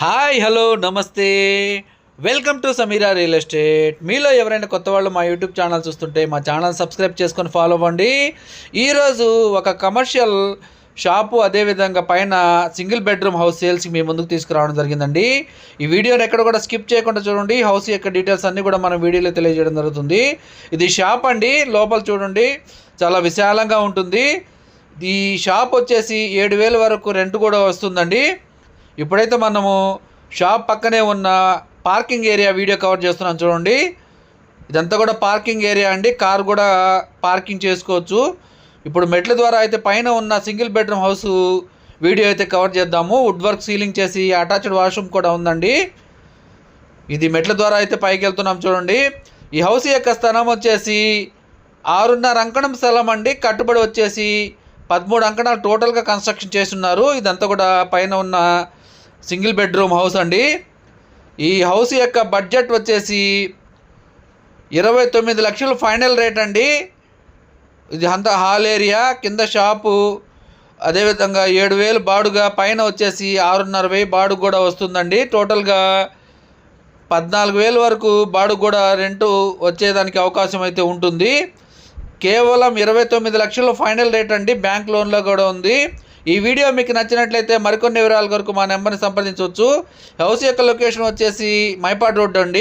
Hi hello నమస్తే. Welcome to Sameera real estate. మీలో ఎవరైనా కొత్త వాళ్ళు మా యూట్యూబ్ ఛానల్ చూస్తుంటే మా ఛానల్ సబ్స్క్రైబ్ చేసుకొని ఫాలో అవ్వండి. ఈరోజు ఒక కమర్షియల్ షాపు అదేవిధంగా పైన సింగిల్ బెడ్రూమ్ హౌస్ సేల్స్కి మీ ముందుకు తీసుకురావడం జరిగిందండి. ఈ వీడియోని ఎక్కడ కూడా స్కిప్ చేయకుండా చూడండి. హౌస్ యొక్క డీటెయిల్స్ అన్నీ కూడా మనం వీడియోలో తెలియజేయడం జరుగుతుంది. ఇది షాప్ అండి. లోపల చూడండి. చాలా విశాలంగా ఉంటుంది. ఈ షాప్ వచ్చేసి ఏడు వేల వరకు రెంట్ కూడా వస్తుందండి. ఇప్పుడైతే మనము షాప్ పక్కనే ఉన్న పార్కింగ్ ఏరియా వీడియో కవర్ చేస్తున్నాం చూడండి. ఇదంతా కూడా పార్కింగ్ ఏరియా అండి. కార్ కూడా పార్కింగ్ చేసుకోవచ్చు. ఇప్పుడు మెట్ల ద్వారా అయితే పైన ఉన్న సింగిల్ బెడ్రూమ్ హౌస్ వీడియో అయితే కవర్ చేద్దాము. వుడ్ వర్క్ సీలింగ్ చేసి అటాచ్డ్ వాష్రూమ్ కూడా ఉందండి. ఇది మెట్ల ద్వారా అయితే పైకి వెళ్తున్నాం చూడండి. ఈ హౌస్ యొక్క స్థలం వచ్చేసి ఆరున్నర అంకణం స్థలం అండి. కట్టుబడి వచ్చేసి పదమూడు అంకణాలు టోటల్గా కన్స్ట్రక్షన్ చేస్తున్నారు. ఇదంతా కూడా పైన ఉన్న సింగిల్ బెడ్రూమ్ హౌస్ అండి. ఈ హౌస్ యొక్క బడ్జెట్ వచ్చేసి ఇరవై తొమ్మిది లక్షలు ఫైనల్ రేట్ అండి. ఇది అంతా హాల్ ఏరియా కింద షాపు అదేవిధంగా ఏడు వేలు బాడుగా పైన వచ్చేసి ఆరున్నర వెయ్యి బాడుగు కూడా వస్తుందండి. టోటల్గా పద్నాలుగు వేలు వరకు బాడుగు కూడా రెంటు వచ్చేదానికి అవకాశం అయితే ఉంటుంది. కేవలం ఇరవై తొమ్మిది లక్షలు ఫైనల్ రేట్ అండి. బ్యాంక్ లోన్లో కూడా ఉంది. ఈ వీడియో మీకు నచ్చినట్లయితే మరికొన్ని వివరాల కొరకు మా నెంబర్ని సంప్రదించవచ్చు. హౌస్ యొక్క లొకేషన్ వచ్చేసి మైపాడ్ రోడ్ అండి.